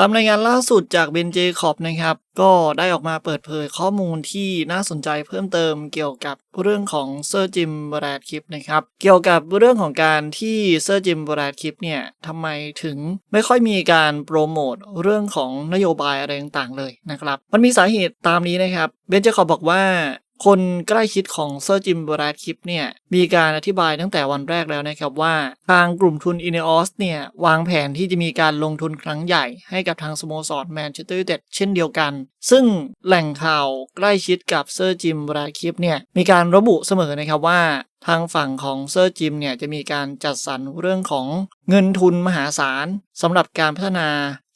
ตามรายงานล่าสุดจากเบนเจคอบนะครับ ก็ได้ออกมาเปิดเผยข้อมูลที่น่าสนใจเพิ่มเติมเกี่ยวกับเรื่องของเซอร์จิมบรดคลิปนะครับ เกี่ยวกับเรื่องของการที่เซอร์จิมบรดคลิปเนี่ยทำไมถึงไม่ค่อยมีการโปรโมทเรื่องของนโยบายอะไรต่างๆเลยนะครับ มันมีสาเหตุตามนี้นะครับ เบนเจคอบบอกว่า คนใกล้ชิดของเซอร์จิมบราดคิปเนี่ยมีการอธิบายตั้งแต่วันแรกแล้วนะครับว่า ทางกลุ่มทุนอินเนออสเนี่ยวางแผนที่จะมีการลงทุนครั้งใหญ่ให้กับทางสโมสรแมนเชสเตอร์ยูไนเต็ดเช่นเดียวกัน ซึ่งแหล่งข่าวใกล้ชิดกับเซอร์จิมบราดคิปเนี่ยมีการระบุเสมอนะครับว่าทางฝั่งของเซอร์จิมเนี่ยจะมีการจัดสรรเรื่องของเงินทุนมหาศาลสำหรับการพัฒนา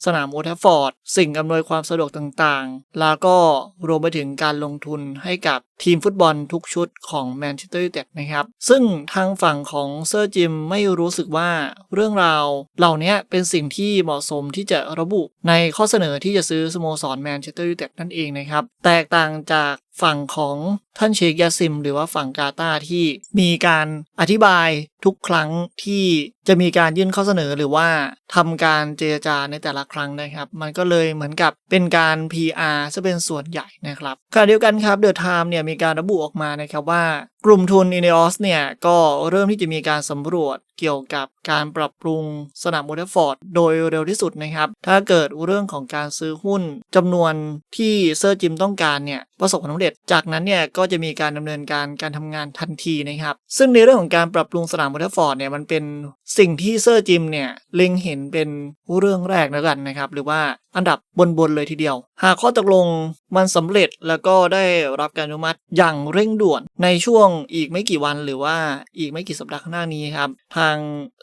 สนามโอทฟฟอร์ด สิ่งอำนวยความสะดวกต่างๆ แล้วก็รวมไปถึงการลงทุนให้กับทีมฟุตบอลทุกชุดของแมนเชสเตอร์ยูไนเต็ดนะครับ ซึ่งทางฝั่งของเซอร์จิมไม่รู้สึกว่าเรื่องราวเหล่านี้เป็นสิ่งที่เหมาะสมที่จะระบุในข้อเสนอที่จะซื้อสโมสรแมนเชสเตอร์ยูไนเต็ดนั่นเองนะครับ แตกต่างจาก ฝั่งของท่านเชคยาซิม หรือว่าฝั่งกาตาที่มีการอธิบายทุกครั้งที่จะมีการยื่นข้อเสนอหรือว่าทำการเจรจาในแต่ละครั้งนะครับ มันก็เลยเหมือนกับเป็นการ PR ซะเป็นส่วนใหญ่นะครับขณะเดียวกันครับเดอะไทม์เนี่ยมีการระบุออกมานะครับว่า กลุ่มทุน i n e o s เนี่ยก็เริ่มที่จะมีการสำรวจเกี่ยวกับการปรับปรุงสนามโอเทฟอร์ดโดยเร็วที่สุดนะครับ ถ้าเกิดเรื่องของการซื้อหุ้นจำนวนที่เซอร์จิมต้องการเนี่ยประสบความสำเร็จ จากนั้นเนี่ยก็จะมีการดำเนินการการทำงานทันทีนะครับ ซึ่งในเรื่องของการปรับปรุงสนามโอเทฟอร์ดเนี่ยมันเป็นสิ่งที่เซอร์จิมเนี่ยเล็งเห็นเป็นเรื่องแรกแล้วกันนะครับหรือว่าอันดับบนๆเลยทีเดียวหากข้อตกลงมันสำเร็จแล้วก็ได้รับการอนุมัติอย่างเร่งด่วนในช่วงอีกไม่กี่วันหรือว่าอีกไม่กี่สัปดาห์ข้างหน้านี้ครับ ทาง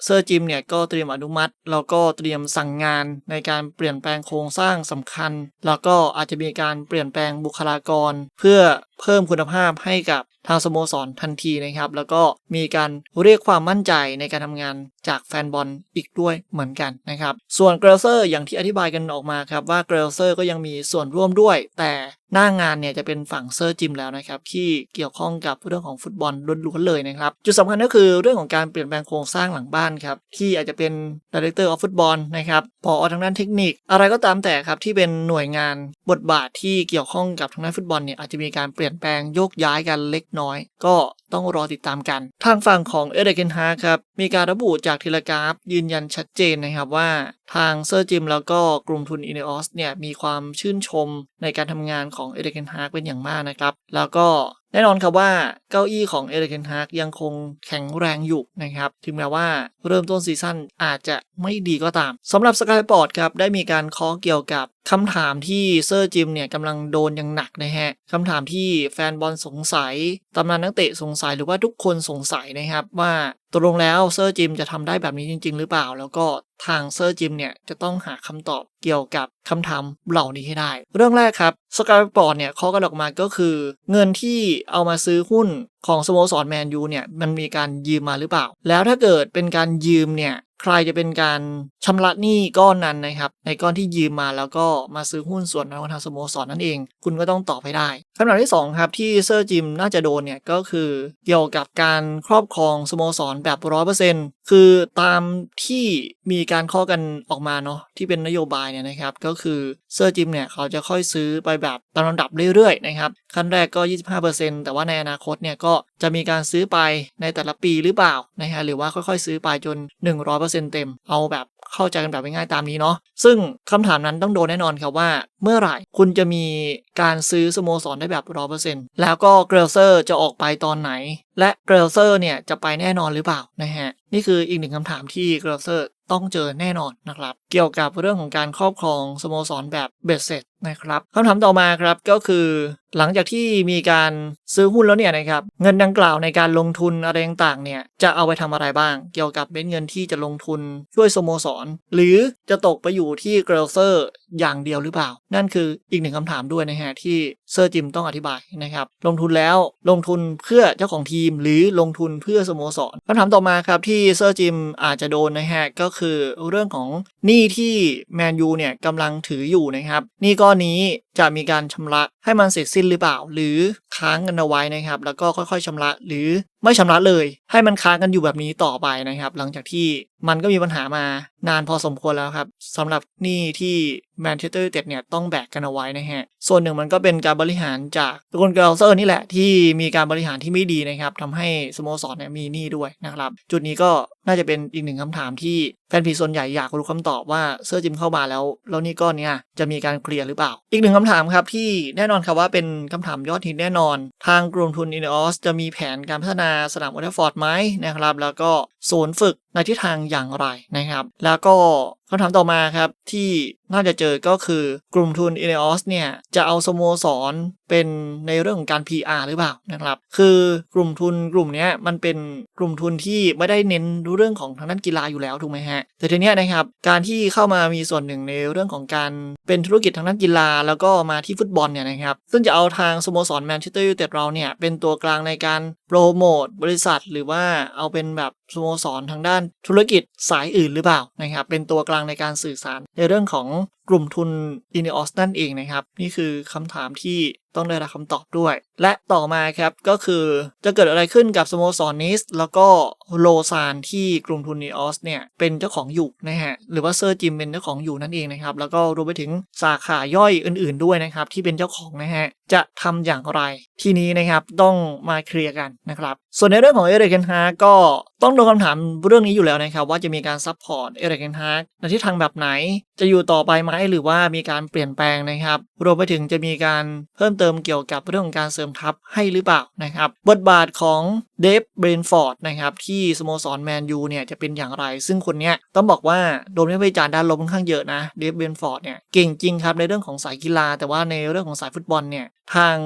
เซอร์จิมเนี่ยก็เตรียมอนุมัติแล้วก็เตรียมสั่งงานในการเปลี่ยนแปลงโครงสร้างสำคัญ แล้วก็อาจจะมีการเปลี่ยนแปลงบุคลากร เพื่อเพิ่มคุณภาพให้กับทางสโมสรทันทีนะครับ แล้วก็มีการเรียกความมั่นใจในการทำงานจากแฟนบอลอีกด้วยเหมือนกันนะครับ ส่วนเกรเซอร์อย่างที่อธิบายกันออกมาครับว่าเกรเซอร์ก็ยังมีส่วนร่วมด้วย แต่หน้างานเนี่ยจะเป็นฝั่งเซอร์จิมแล้วนะครับที่เกี่ยวข้องกับเรื่องของฟุตบอลล้วนๆเลยนะครับจุดสำคัญก็คือเรื่องของการเปลี่ยนแปลงโครงสร้างหลังบ้านครับที่อาจจะเป็น Director of Football นะครับพอทางด้านเทคนิค อะไรก็ตามแต่ครับที่เป็นหน่วยงานบทบาทที่เกี่ยวข้องกับทางด้านฟุตบอลเนี่ยอาจจะมีการเปลี่ยนแปลงโยกย้ายกันเล็กน้อย ก็ต้องรอติดตามกัน ทางฝั่งของเอเดเกนฮาครับมีการระบุจากเทเลกราฟยืนยันชัดเจนนะครับว่า ทางเซอร์จิมแล้วก็กลุ่มทุนอินเนอสเนี่ยมีความชื่ื่นชมในการทำงานของเอเดเกนฮาร์คเป็นอย่างมากนะครับ แล้วก็ แน่นอนครับว่าเก้าอี้ของเอเดเกนฮากยังคงแข็งแรงอยู่นะครับ ถึงแม้ว่าเริ่มต้นซีซั่นอาจจะไม่ดีก็ตามสำหรับสกายปอร์ตครับ ได้มีการคาะเกี่ยวกับคำถามที่เซอร์จิมเนี่ยกำลังโดนอย่างหนักนะฮะคำถามที่แฟนบอลสงสัยตำนานนักเตะสงสัยหรือว่าทุกคนสงสัยนะครับว่าตกลงแล้วเซอร์จิมจะทำได้แบบนี้จริง ๆ หรือเปล่า แล้วก็ทางเซอร์จิมเนี่ยจะต้องหาคำตอบเกี่ยวกับคำถามเหล่านี้ให้ได้ เรื่องแรกครับสกายปอร์ตเนี่ยเขากันออกมาก็คือ เงินที่เอามาซื้อหุ้นของสโมสรแมนยูเนี่ยมันมีการยืมมาหรือเปล่า แล้วถ้าเกิดเป็นการยืมเนี่ย ใครจะเป็นการชำระหนี้ก้อนนั้นนะครับในก้อนที่ยืมมาแล้วก็มาซื้อหุ้นส่วนนั้นทางสโมสรนั่นเอง คุณก็ต้องตอบให้ได้คำถามที่ 2 ครับที่เซอร์จิมน่าจะโดนเนี่ยก็คือเกี่ยวกับการครอบครองสโมสรแบบร้อยเปอร์เซ็นต์คือตามที่มีการข้อกันออกมาเนาะที่เป็นนโยบายเนี่ยนะครับก็คือเซอร์จิมเนี่ยเขาจะค่อยซื้อไปแบบตามลำดับเรื่อยๆนะครับขั้นแรกก็ 25%แต่ว่าในอนาคตเนี่ยก็จะมีการซื้อไปในแต่ละปีหรือเปล่านะฮะหรือว่าค่อยๆ ซื้อไปจน 100%เต็ม เอาแบบเข้าใจกันแบบง่ายๆตามนี้เนาะ ซึ่งคำถามนั้นต้องโดนแน่นอนครับว่า เมื่อไหร่คุณจะมีการซื้อสโมสรได้แบบ 100%แล้วก็เกรลเซอร์จะออกไปตอนไหน และเกรลเซอร์เนี่ยจะไปแน่นอนหรือเปล่านะฮะ นี่คืออีกหนึ่งคำถามที่เกรลเซอร์ต้องเจอแน่นอนนะครับ เกี่ยวกับเรื่องของการครอบครองสโมสรแบบเบ็ดเสร็จนะครับคำถามต่อมาครับก็คือหลังจากที่มีการซื้อหุ้นแล้วเนี่ยนะครับเงินดังกล่าวในการลงทุนอะไรต่างๆเนี่ยจะเอาไปทำอะไรบ้าง เกี่ยวกับเม็ดเงินที่จะลงทุนช่วยสโมสร หรือจะตกไปอยู่ที่เกรเซอร์อย่างเดียวหรือเปล่า นั่นคืออีกหนึ่งคำถามด้วยนะฮะที่เซอร์จิมต้องอธิบายนะครับลงทุนแล้วลงทุนเพื่อเจ้าของทีม หรือลงทุนเพื่อสโมสรคำถามต่อมาครับที่เซอร์จิมอาจจะโดนนะฮะก็คือเรื่องของหนี้ที่แมนยูเนี่ยกำลังถืออยู่นะครับหนี้ก้อนนี้จะมีการชำระให้มันเสร็จสิ้นหรือเปล่า หรือค้างกันเอาไว้นะครับ แล้วก็ค่อยๆชำระหรือไม่ชำระเลย ให้มันค้างกันอยู่แบบนี้ต่อไปนะครับ หลังจากที่มันก็มีปัญหามานานพอสมควรแล้วครับสำหรับหนี้ที่แมนเชสเตอร์ยูไนเต็ดเนี่ยต้องแบกกันเอาไว้นะฮะส่วนหนึ่งมันก็เป็นการบริหารจากตุกนเกลเซอร์นี่แหละที่มีการบริหารที่ไม่ดีนะครับทำให้สโมสรเนี่ยมีหนี้ด้วยนะครับ จุดนี้ก็น่าจะเป็นอีกหนึ่งคำถามที่แฟนผีส่วนใหญ่อยากรู้คำตอบว่าเซอร์จิมเข้ามาแล้วแล้วนี่ก้อนเนี่ยจะมีการเคลียร์หรือเปล่า อีกหนึ่งคคำถามครับที่แน่นอนครับว่าเป็นคำถามยอดฮิตแน่นอน ทางกลุ่มทุนอินออสจะมีแผนการพัฒนาสนามวอเทฟอร์ดไหมนะครับ แล้วก็ศูนย์ฝึกในทิศทางอย่างไรนะครับ แล้วก็ คำถามต่อมาครับ ที่น่าจะเจอก็คือกลุ่มทุน i n e o s เนี่ย จะเอาสโมสรเป็นในเรื่องของการ PR หรือเปล่านะครับ คือกลุ่มทุนกลุ่มนี้มันเป็นกลุ่มทุนที่ไม่ได้เน้นเรื่องของทางด้านกีฬาอยู่แล้วถูกไหมฮะ แต่ทีเนี้ยนะครับ การที่เข้ามามีส่วนหนึ่งในเรื่องของการเป็นธุรกิจทางด้านกีฬา แล้วก็มาที่ฟุตบอลเนี่ยนะครับ ซึ่งจะเอาทางสโมสรแมนเชสเตอร์ยูไนเต็ดเราเนี่ยเป็นตัวกลางในการโปรโมทบริษัท หรือว่าเอาเป็นแบบสโมสรทางด้านธุรกิจสายอื่นหรือเปล่านะครับ เป็นตัวกลางในการสื่อสาร ในเรื่องของกลุ่มทุน i n e o s นั่นเองนะครับ นี่คือคำถามที่ต้องได้รับคำตอบด้วย และต่อมาครับก็คือจะเกิดอะไรขึ้นกับสโมสรนิสแล้วก็โลซานที่กลุ่มทุน i n e o s เนี่ยเป็นเจ้าของอยู่นะฮะหรือว่าเซอร์จิมเป็นเจ้าของอยู่นั่นเองนะครับแล้วก็รวมไปถึงสาขาย่อยอื่น ๆด้วยนะครับที่เป็นเจ้าของนะฮะจะทำอย่างไร ทีนี้นะครับต้องมาเคลียร์กันนะครับส่วนในเรื่องของเอเรกเกนฮาก็ต้องโดนคำถามเรื่องนี้อยู่แล้วนะครับว่าจะมีการซัพพอร์ตเอเรกเกนฮาในทิศทางแบบไหน จะอยู่ต่อไปไหมหรือว่ามีการเปลี่ยนแปลงนะครับ รวมไปถึงจะมีการเพิ่มเติมเกี่ยวกับเรื่องของการเสริมทัพให้หรือเปล่านะครับ บทบาทของ เดฟเบรนฟอร์ดนะครับที่สโมสรแมนยูเนี่ยจะเป็นอย่างไร ซึ่งคนเนี้ยต้องบอกว่าโดนวิจารณ์ด้านลบค่อนข้างเยอะนะเดฟเบรนฟอร์ดเนี่ยเก่งจริงครับในเรื่องของสายกีฬา แต่ว่าในเรื่องของสายฟุตบอลเนี่ยทาง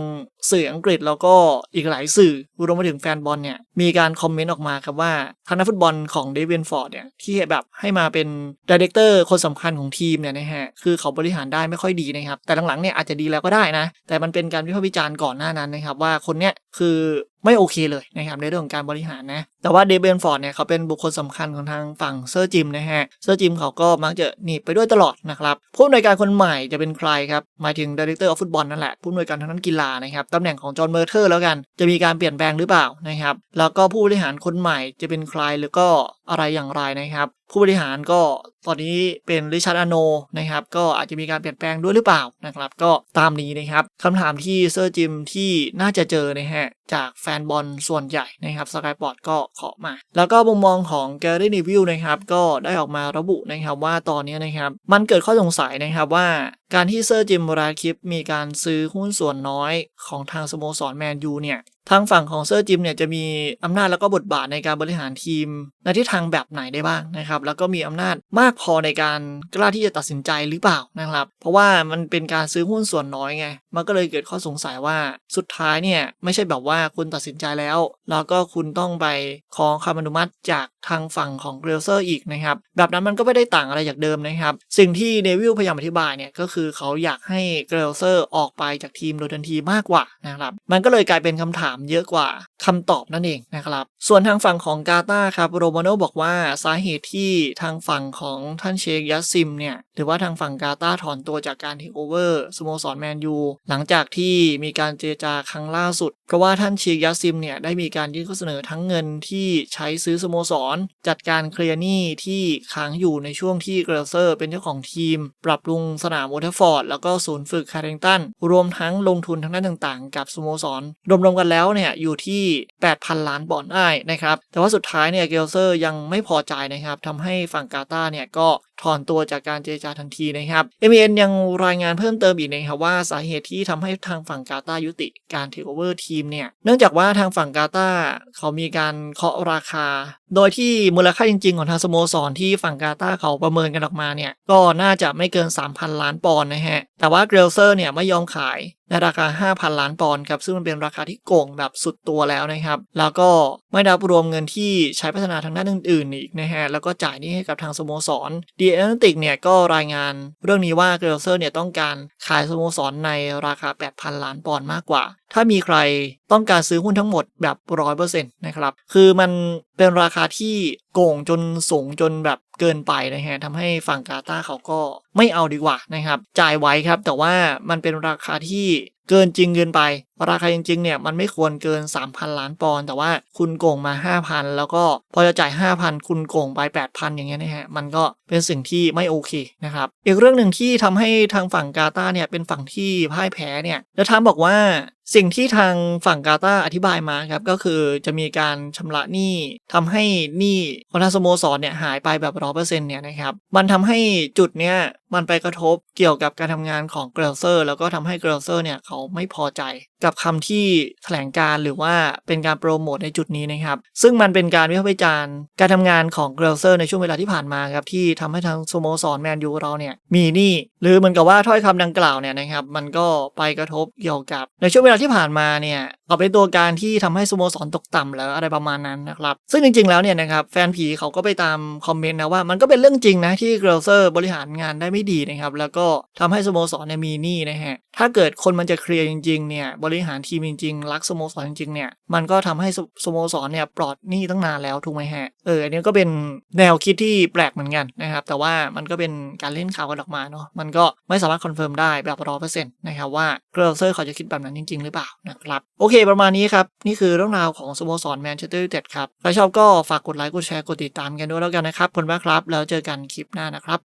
สื่ออังกฤษแล้วก็อีกหลายสื่อรวมไปถึงแฟนบอลเนี่ยมีการคอมเมนต์ออกมาครับว่าทางนักฟุตบอลของเดวินฟอร์ดเนี่ยที่แบบให้มาเป็นดีเรคเตอร์คนสำคัญของทีมเนี่ยนะฮะคือเขาบริหารได้ไม่ค่อยดีนะครับ แต่หลังๆเนี่ยอาจจะดีแล้วก็ได้นะ แต่มันเป็นการวิพากษ์วิจารณ์ก่อนหน้านั้นนะครับว่าคนเนี้ยคือ ไม่โอเคเลยนะครับในเรื่องของการบริหารนะ แต่ว่าเดเบนฟอร์ดเนี่ยเขาเป็นบุคคลสำคัญของทางฝั่งเซอร์จิมนะฮะ เซอร์จิมเขาก็มักจะหนีไปด้วยตลอดนะครับผู้อำนวยการคนใหม่จะเป็นใครครับหมายถึงดีเรคเตอร์ของฟุตบอลนั่นแหละผู้อำนวยการทางด้านกีฬานะครับตำแหน่งของจอห์นเมอร์เทอร์แล้วกันจะมีการเปลี่ยนแปลงหรือเปล่านะครับแล้วก็ผู้บริหารคนใหม่จะเป็นใครหรือก็อะไรอย่างไรนะครับผู้บริหารก็ตอนนี้เป็นริชาร์ดอโนนะครับก็อาจจะมีการเปลี่ยนแปลงด้วยหรือเปล่านะครับก็ตามนี้นะครับคำถามที่เซอร์จิมที่น่าจะเจอนะฮะจากแฟนบอลส่วนใหญ่นะครับสกายปอร์ตก็ขอมา แล้วก็มุมมองของแกรี่นิวิลนะครับก็ได้ออกมาระบุนะครับว่าตอนนี้นะครับมันเกิดข้อสงสัยนะครับว่าการที่เซอร์จิมราคิปมีการซื้อหุ้นส่วนน้อยของทางสโมสรแมนยูเนี่ยทางฝั่งของเซอร์จิมเนี่ยจะมีอำนาจแล้วก็บทบาทในการบริหารทีม ในทิศทางแบบไหนได้บ้างนะครับ แล้วก็มีอำนาจมากพอในการกล้าที่จะตัดสินใจหรือเปล่านะครับ เพราะว่ามันเป็นการซื้อหุ้นส่วนน้อยไง มันก็เลยเกิดข้อสงสัยว่าสุดท้ายเนี่ยไม่ใช่แบบว่าคุณตัดสินใจแล้ว แล้วก็คุณต้องไปขอคำอนุมัติจากทางฝั่งของเกรเซอร์อีกนะครับ แบบนั้นมันก็ไม่ได้ต่างอะไรจากเดิมนะครับ สิ่งที่เดวิลพยายามอธิบายเนี่ยก็คือเขาอยากให้เกรเซอร์ออกไปจากทีมโดยทันทีมากกว่านะครับ มันก็เลยกลายเป็นคำถามเยอะกว่าคำตอบนั่นเองนะครับ ส่วนทางฝั่งของกาตาครับโรมาโนบอกว่าสาเหตุที่ทางฝั่งของท่านเชคยัสซิมเนี่ยหรือว่าทางฝั่งกาตาถอนตัวจากการเทคโอเวอร์สโมสรแมนยูหลังจากที่มีการเจรจาครั้งล่าสุดเพราะว่าท่านเชคยัสซิมเนี่ยได้มีการยื่นข้อเสนอทั้งเงินที่ใช้ซื้อสโมสร จัดการเคลียร์หนี้ที่ค้างอยู่ในช่วงที่เกรเซอร์เป็นเจ้าของทีม ปรับปรุงสนามโอเทฟอร์ด แล้วก็ศูนย์ฝึกคาร์เรนตัน รวมทั้งลงทุนทางด้านต่างๆ กับสโมสร รวมๆกันแล้วเนี่ยอยู่ที่ 8,000 ล้านปอนด์ได้นะครับ แต่ว่าสุดท้ายเนี่ยเกลเซอร์ยังไม่พอใจนะครับทำให้ฝั่งกาตาเนี่ยก็ถอนตัวจากการเจรจาทันทีนะครับ m อ็ยังรายงานเพิ่มเติมอีกนะครับว่าสาเหตุที่ทำให้ทางฝั่งกาตายุติการเทคโอเวอร์ทีมเนี่ยเนื่องจากว่าทางฝั่งกาตาเขามีการเคาะราคา โดยที่มูลค่าจริง ๆ ของทางสโมสรที่ฝั่งกาตาเขาประเมินกันออกมาเนี่ย ก็น่าจะไม่เกิน 3,000 ล้านปอนด์นะฮะ แต่ว่าเกรลเซอร์เนี่ยไม่ยอมขายในราคา 5,000 ล้านปอนด์ครับ ซึ่งมันเป็นราคาที่โกงแบบสุดตัวแล้วนะครับ แล้วก็ไม่นับรวมเงินที่ใช้พัฒนาทางด้านอื่นๆอีกนะฮะ แล้วก็จ่ายนี่ให้กับทางสโมสรดีแอนติกเนี่ยก็รายงานเรื่องนี้ว่าเกรลเซอร์เนี่ยต้องการขายสโมสรในราคา 8,000 ล้านปอนด์มากกว่าถ้ามีใครต้องการซื้อหุ้นทั้งหมดแบบร้อยเปอร์เซ็นต์นะครับ คือมันเป็นราคาที่โกงจนสูงจนแบบเกินไปนะฮะทำให้ฝั่งกาตาเขาก็ไม่เอาดีกว่านะครับ จ่ายไว้ครับ แต่ว่ามันเป็นราคาที่เกินจริงเกินไป ราคาจริงๆเนี่ยมันไม่ควรเกิน 3,000 ล้านปอนด์แต่ว่าคุณโกงมา 5,000 แล้วก็พอจะจ่าย 5,000 คุณโกงไป 8,000 อย่างเงี้ยนะฮะมันก็เป็นสิ่งที่ไม่โอเคนะครับ อีกเรื่องหนึ่งที่ทำให้ทางฝั่งกาตาเนี่ยเป็นฝั่งที่พ่ายแพ้เนี่ยแล้วทามบอกว่า สิ่งที่ทางฝั่งกาตาอธิบายมาครับก็คือจะมีการชำระหนี้ทำให้หนี้ของทางสโมสรเนี่ยหายไปแบบร้อเปอร์เซ็นต์เนี่ยนะครับมันทำให้จุดเนี้ย มันไปกระทบเกี่ยวกับการทำงานของเกรลเซอร์แล้วก็ทำให้เกรลเซอร์เนี่ยเขาไม่พอใจ กับคำที่แถลงการหรือว่าเป็นการโปรโมทในจุดนี้นะครับ ซึ่งมันเป็นการวิพากษ์วิจารณ์การทำงานของเกรลเซอร์ในช่วงเวลาที่ผ่านมาครับที่ทำให้ทางสโมสรแมนยูเราเนี่ยมีหนี้หรือเหมือนกับว่าถ้อยคำดังกล่าวเนี่ยนะครับมันก็ไปกระทบเกี่ยวกับในช่วงเวลาที่ผ่านมาเนี่ยก็เป็นตัวการที่ทำให้สโมสรตกต่ำแล้วอะไรประมาณนั้นนะครับซึ่งจริง ๆแล้วเนี่ยนะครับแฟนผีเขาก็ไปตามคอมเมนต์นะว่ามันก็เป็นเรื่องจริงนะที่เกรลเซอร์บริหารงานได้ไม่ดีนะครับ แล้วก็ทำให้สโมสรเนี่ยมีหนี้นะฮะ ถ้าเกิดคนมันจะเคลียร์จริงๆเนี่ยบริหารทีมจริงๆรักสโมสรจริงๆเนี่ยมันก็ทำให้สสโมสรเนี่ยปลอดหนี้ตั้งนานแล้วถูกไหมฮะเอออันนี้ก็เป็นแนวคิดที่แปลกเหมือนกันนะครับ แต่ว่ามันก็เป็นการเล่นข่าวกันออกมาเนาะมันก็ไม่สามารถคอนเฟิร์มได้แบบร้อยเปอร์เซ็นต์นะครับว่าเกรลเซอร์เขาจะคิดแบบนั้นจริง ๆ หรือเปล่านะครับโอเค ประมาณนี้ครับนี่คือเรื่องราวของสโมสรแมนเชสเตอร์ยูไนเต็ดครับใครชอบก็ฝากกดไลค์กดแชร์กดติดตามกันด้วยแล้วกันนะครับขอบคุณมาครับ แล้วเจอกันคลิปหน้านะครับ